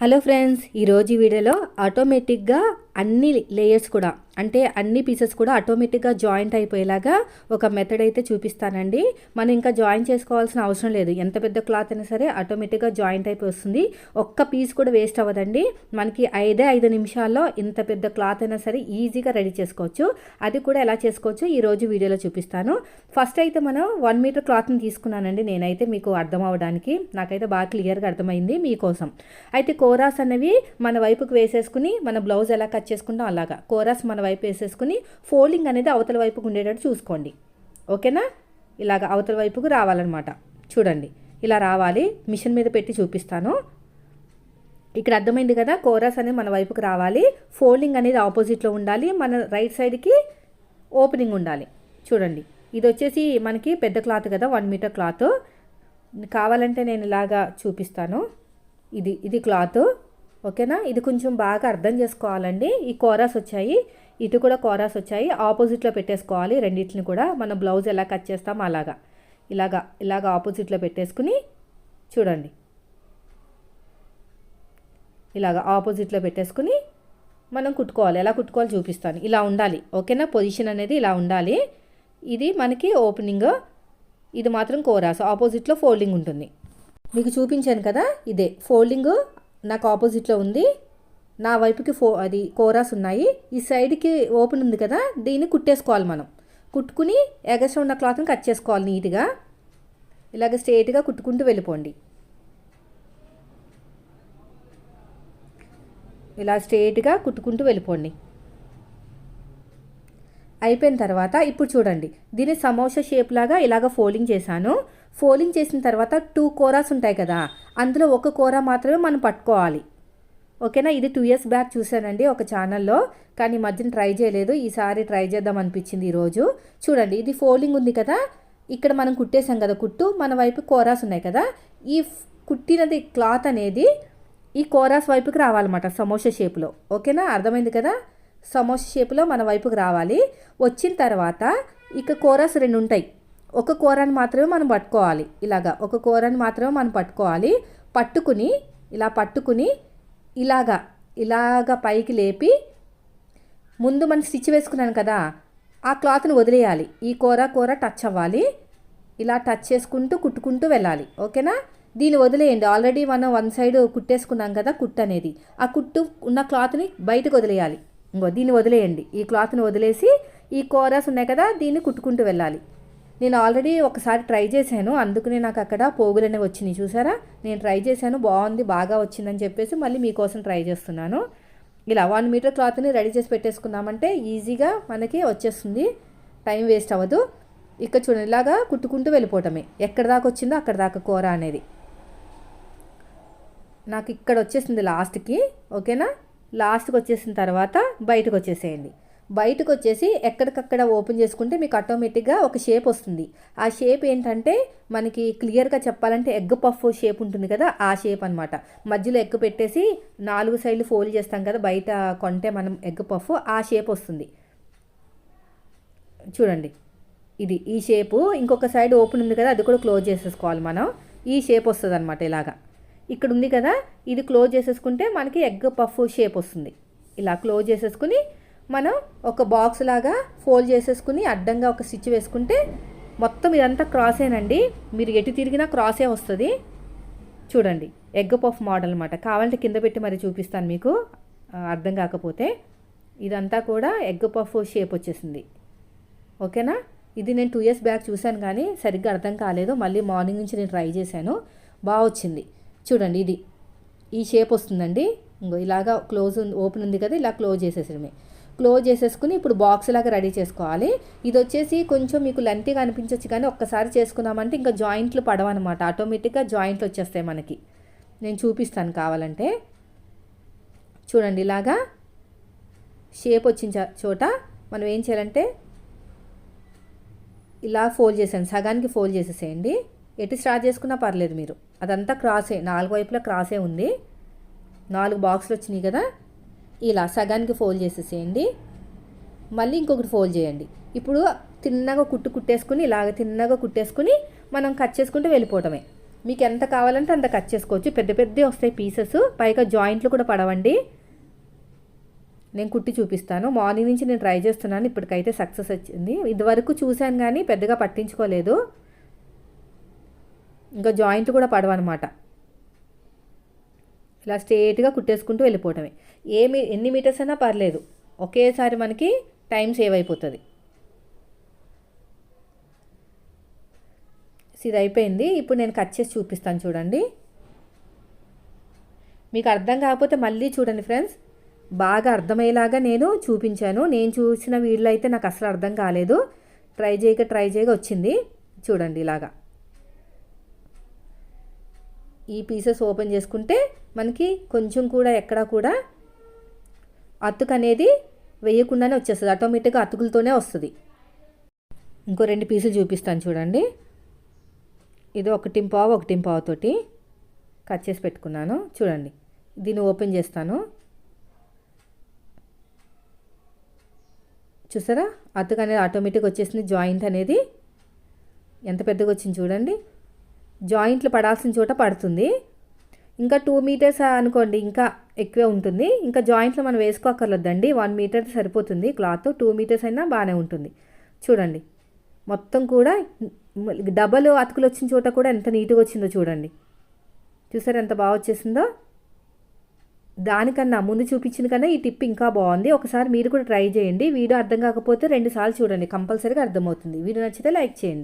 Hello friends ఈరోజు వీడియోలో ఆటోమేటిక్గా అన్ని లేయర్స్ కూడా అంటే అన్ని పీసెస్ కూడా ఆటోమేటిక్గా జాయింట్ అయిపోయేలాగా ఒక మెథడ్ అయితే చూపిస్తానండి. మనం ఇంకా జాయిన్ చేసుకోవాల్సిన అవసరం లేదు. ఎంత పెద్ద క్లాత్ అయినా సరే ఆటోమేటిక్గా జాయింట్ అయిపోయి వస్తుంది. ఒక్క పీస్ కూడా వేస్ట్ అవ్వదండి. మనకి ఐదే ఐదు నిమిషాల్లో ఇంత పెద్ద క్లాత్ అయినా సరే ఈజీగా రెడీ చేసుకోవచ్చు. అది కూడా ఎలా చేసుకోవచ్చు ఈ రోజు వీడియోలో చూపిస్తాను. ఫస్ట్ అయితే మనం వన్ మీటర్ క్లాత్ని తీసుకున్నానండి నేనైతే మీకు అర్థం అవ్వడానికి. నాకైతే బాగా క్లియర్గా అర్థమైంది మీకోసం. అయితే కోరాస్ అనేవి మన వైపుకు వేసేసుకుని మన బ్లౌజ్ ఎలా కట్ చేసుకుంటాం అలాగా. కోరాస్ మన వైపు వేసేసుకుని ఫోల్డింగ్ అనేది అవతల వైపుకు ఉండేటట్టు చూసుకోండి. ఓకేనా? ఇలాగ అవతల వైపుకు రావాలన్నమాట. చూడండి. ఇలా రావాలి. మిషన్ మీద పెట్టి చూపిస్తాను. ఇక్కడ అర్థమైంది కదా? కోరాస్ అనేది మన వైపుకు రావాలి. ఫోల్డింగ్ అనేది ఆపోజిట్లో ఉండాలి. మన రైట్ సైడ్కి ఓపెనింగ్ ఉండాలి. చూడండి. ఇది వచ్చేసి మనకి పెద్ద క్లాత్ కదా? One metre cloth. కావాలంటే నేను ఇలాగా చూపిస్తాను. ఇది ఇది క్లాత్. ఓకేనా? ఇది కొంచెం బాగా అర్థం చేసుకోవాలండి. ఈ కోరాస్ వచ్చాయి. ఇటు కూడా కోరాస్ వచ్చాయి. ఆపోజిట్లో పెట్టేసుకోవాలి. రెండింటిని కూడా మన బ్లౌజ్ ఎలా కట్ చేస్తామో అలాగా. ఇలాగా ఇలాగ ఆపోజిట్లో పెట్టేసుకుని చూడండి. ఇలాగ ఆపోజిట్లో పెట్టేసుకుని మనం కుట్టుకోవాలి. ఎలా కుట్టుకోవాలి చూపిస్తాను. ఇలా ఉండాలి. ఓకేనా? పొజిషన్ అనేది ఇలా ఉండాలి. ఇది మనకి ఓపెనింగ్. ఇది మాత్రం కోరాస్. ఆపోజిట్లో ఫోల్డింగ్ ఉంటుంది. మీకు చూపించాను కదా? ఇదే. ఫోల్డింగ్ నాకు ఆపోజిట్లో ఉంది. నా వైపుకి ఫో అది కోరాస్ ఉన్నాయి. ఈ సైడ్కి ఓపెన్ ఉంది కదా దీన్ని కుట్టేసుకోవాలి మనం. కుట్టుకుని ఎగస్ట్రా ఉన్న క్లాత్ని కట్ చేసుకోవాలి నీట్గా. ఇలాగ స్ట్రేట్గా కుట్టుకుంటూ వెళ్ళిపోండి. ఇలా స్ట్రేట్గా కుట్టుకుంటూ వెళ్ళిపోండి. అయిపోయిన తర్వాత ఇప్పుడు చూడండి. దీన్ని సమోసా షేప్ లాగా ఇలాగ ఫోల్డింగ్ చేశాను. ఫోలింగ్ చేసిన తర్వాత టూ కోరాస్ ఉంటాయి కదా అందులో ఒక కూర మాత్రమే మనం పట్టుకోవాలి. ఓకేనా? ఇది టూ ఇయర్స్ బ్యాక్ చూశానండి ఒక ఛానల్లో కానీ ఈ మధ్యన ట్రై చేయలేదు. ఈసారి ట్రై చేద్దాం అనిపించింది ఈరోజు. చూడండి ఇది ఫోలింగ్ ఉంది కదా ఇక్కడ మనం కుట్టేసాం కదా కుట్టు మన వైపు కోరాస్ ఉన్నాయి కదా ఈ కుట్టినది క్లాత్ అనేది ఈ కోరాస్ వైపుకి రావాలన్నమాట సమోసా షేప్లో. ఓకేనా? అర్థమైంది కదా? సమోసా షేప్లో మన వైపుకి రావాలి. వచ్చిన తర్వాత ఇక కోరాస్ రెండు ఉంటాయి. ఒక కూరని మాత్రమే మనం పట్టుకోవాలి. ఇలాగా ఒక కూరని మాత్రమే మనం పట్టుకోవాలి. పట్టుకుని ఇలా పట్టుకుని ఇలాగా ఇలాగా పైకి లేపి ముందు మనం స్టిచ్ వేసుకున్నాను కదా ఆ క్లాత్ని వదిలేయాలి. ఈ కూర కూర టచ్ అవ్వాలి. ఇలా టచ్ చేసుకుంటూ కుట్టుకుంటూ వెళ్ళాలి. ఓకేనా? దీన్ని వదిలేయండి. ఆల్రెడీ మనం వన్ సైడ్ కుట్టేసుకున్నాం కదా కుట్టు అనేది. ఆ కుట్టు ఉన్న క్లాత్ని బయటకు వదిలేయాలి. ఇంకో దీన్ని వదిలేయండి. ఈ క్లాత్ని వదిలేసి ఈ కోరాస్ ఉన్నాయి కదా దీన్ని కుట్టుకుంటూ వెళ్ళాలి. నేను ఆల్రెడీ ఒకసారి ట్రై చేశాను. అందుకనే నాకు అక్కడ పోగులు అనేవి వచ్చినాయి. చూసారా? నేను ట్రై చేశాను. బాగుంది బాగా వచ్చిందని చెప్పేసి మళ్ళీ మీకోసం ట్రై చేస్తున్నాను. ఇలా వన్ మీటర్ క్లాత్ని రెడీ చేసి పెట్టేసుకున్నామంటే ఈజీగా మనకి వచ్చేస్తుంది. టైం వేస్ట్ అవ్వదు. ఇక్కడ చూడండి ఇలాగా కుట్టుకుంటూ వెళ్ళిపోవటమే. ఎక్కడ దాకా వచ్చిందో అక్కడ దాకా కూర అనేది. నాకు ఇక్కడ వచ్చేసింది లాస్ట్కి. ఓకేనా? లాస్ట్కి వచ్చేసిన తర్వాత బయటకు వచ్చేసేయండి. బయటకు వచ్చేసి ఎక్కడికక్కడ ఓపెన్ చేసుకుంటే మీకు ఆటోమేటిక్గా ఒక షేప్ వస్తుంది. ఆ షేప్ ఏంటంటే మనకి క్లియర్గా చెప్పాలంటే ఎగ్ పఫ్ షేప్ ఉంటుంది కదా ఆ షేప్ అనమాట మధ్యలో ఎగ్ పెట్టేసి నాలుగు సైడ్లు ఫోల్డ్ చేస్తాం కదా బయట కొంటే మనం ఎగ్ పఫ్ ఆ షేప్ వస్తుంది. చూడండి. ఇది ఈ షేపు. ఇంకొక సైడ్ ఓపెన్ ఉంది కదా అది కూడా క్లోజ్ చేసేసుకోవాలి మనం. ఈ షేప్ వస్తుంది అనమాట ఇలాగా. ఇక్కడ ఉంది కదా ఇది క్లోజ్ చేసేసుకుంటే మనకి ఎగ్ పఫ్ షేప్ వస్తుంది. ఇలా క్లోజ్ చేసేసుకుని మనం ఒక బాక్స్ లాగా ఫోల్డ్ చేసేసుకుని అడ్డంగా ఒక స్టిచ్ వేసుకుంటే మొత్తం ఇదంతా క్రాసేనండి మీరు ఎటు తిరిగినా క్రాసే వస్తుంది. చూడండి ఎగ్ పఫ్ మోడల్ అనమాట కావాలంటే కింద పెట్టి మరి చూపిస్తాను మీకు. అర్థం కాకపోతే ఇదంతా కూడా ఎగ్ పఫ్ షేప్ వచ్చేసింది. ఓకేనా? ఇది నేను టూ ఇయర్స్ బ్యాక్ చూశాను కానీ సరిగ్గా అర్థం కాలేదు. మళ్ళీ మార్నింగ్ నుంచి నేను ట్రై చేశాను. బాగా వచ్చింది. చూడండి ఇది. ఈ షేప్ వస్తుందండి. ఇంకో ఇలాగా క్లోజ్ ఓపెన్ ఉంది కదా ఇలా క్లోజ్ చేసేసడమే క్లోజ్ చేసేసుకుని ఇప్పుడు బాక్స్ లాగా రెడీ చేసుకోవాలి. ఇది వచ్చేసి కొంచెం మీకు లెంతీగా అనిపించవచ్చు కానీ ఒక్కసారి చేసుకున్నామంటే ఇంకా జాయింట్లు పడవన్నమాట. ఆటోమేటిక్గా జాయింట్లు వచ్చేస్తాయి మనకి. నేను చూపిస్తాను కావాలంటే. చూడండి ఇలాగా షేప్ వచ్చిన చోట మనం ఏం చేయాలంటే ఇలా ఫోల్డ్ చేసాను సగానికి ఫోల్డ్ చేసేసేయండి. ఎటు స్టార్ట్ చేసుకున్నా పర్లేదు మీరు. అదంతా క్రాసే నాలుగు వైపులా క్రాసే ఉంది. నాలుగు బాక్సులు వచ్చినాయి కదా. ఇలా సగానికి ఫోల్డ్ చేసేసేయండి. మళ్ళీ ఇంకొకటి ఫోల్డ్ చేయండి. ఇప్పుడు తిన్నగా కుట్టు కుట్టేసుకుని ఇలాగ తిన్నగా కుట్టేసుకుని మనం కట్ చేసుకుంటూ వెళ్ళిపోవటమే. మీకు ఎంత కావాలంటే అంత కట్ చేసుకోవచ్చు. పెద్ద పెద్దవి వస్తాయి పీసెస్. పైగా జాయింట్లు కూడా పడవండి. నేను కుట్టి చూపిస్తాను. మార్నింగ్ నుంచి నేను ట్రై చేస్తున్నాను. ఇప్పటికైతే సక్సెస్ వచ్చింది. ఇదివరకు చూశాను కానీ పెద్దగా పట్టించుకోలేదు. ఇంకా జాయింట్లు కూడా పడవన్నమాట. ఇలా స్ట్రేట్గా కుట్టేసుకుంటూ వెళ్ళిపోవటమే. ఏమి ఎన్ని మీటర్స్ అయినా పర్లేదు. ఒకేసారి మనకి టైం సేవ్ అయిపోతుంది. ఇది అయిపోయింది. ఇప్పుడు నేను కట్ చేసి చూపిస్తాను చూడండి. మీకు అర్థం కాకపోతే మళ్ళీ చూడండి ఫ్రెండ్స్ బాగా అర్థమయ్యేలాగా నేను చూపించాను. నేను చూసిన వీడియోలో అయితే నాకు అసలు అర్థం కాలేదు. ట్రై చేయక ట్రై చేయక వచ్చింది. చూడండి ఇలాగా. ఈ పీసెస్ ఓపెన్ చేసుకుంటే మనకి కొంచెం కూడా ఎక్కడా కూడా అతుకు అనేది వేయకుండానే వచ్చేస్తుంది. ఆటోమేటిక్గా అతుకులతోనే వస్తుంది. ఇంకో రెండు పీసులు చూపిస్తాను చూడండి. ఇది ఒకటి పావు ఒకటి పావుతోటి కట్ చేసి పెట్టుకున్నాను. చూడండి. దీన్ని ఓపెన్ చేస్తాను. చూసారా? అతుకు అనేది ఆటోమేటిక్ వచ్చేసింది. జాయింట్ అనేది ఎంత పెద్దగా వచ్చింది చూడండి. జాయింట్లు పడాల్సిన చోట పడుతుంది. ఇంకా టూ మీటర్స్ అనుకోండి ఇంకా ఎక్కువే ఉంటుంది. ఇంకా జాయింట్లు మనం వేసుకోకర్లేదండి వన్ మీటర్ సరిపోతుంది క్లాత్. టూ మీటర్స్ అయినా బాగానే ఉంటుంది. చూడండి. మొత్తం కూడా డబల్ అతుకులు వచ్చిన చోట కూడా ఎంత నీట్గా వచ్చిందో చూడండి. చూసారు ఎంత బాగా వచ్చేసిందో? దానికన్నా ముందు చూపించిన కన్నా ఈ టిప్ ఇంకా బాగుంది. ఒకసారి మీరు కూడా ట్రై చేయండి. వీడియో అర్థం కాకపోతే రెండు సార్లు చూడండి. కంపల్సరీగా అర్థమవుతుంది. వీడియో నచ్చితే లైక్ చేయండి.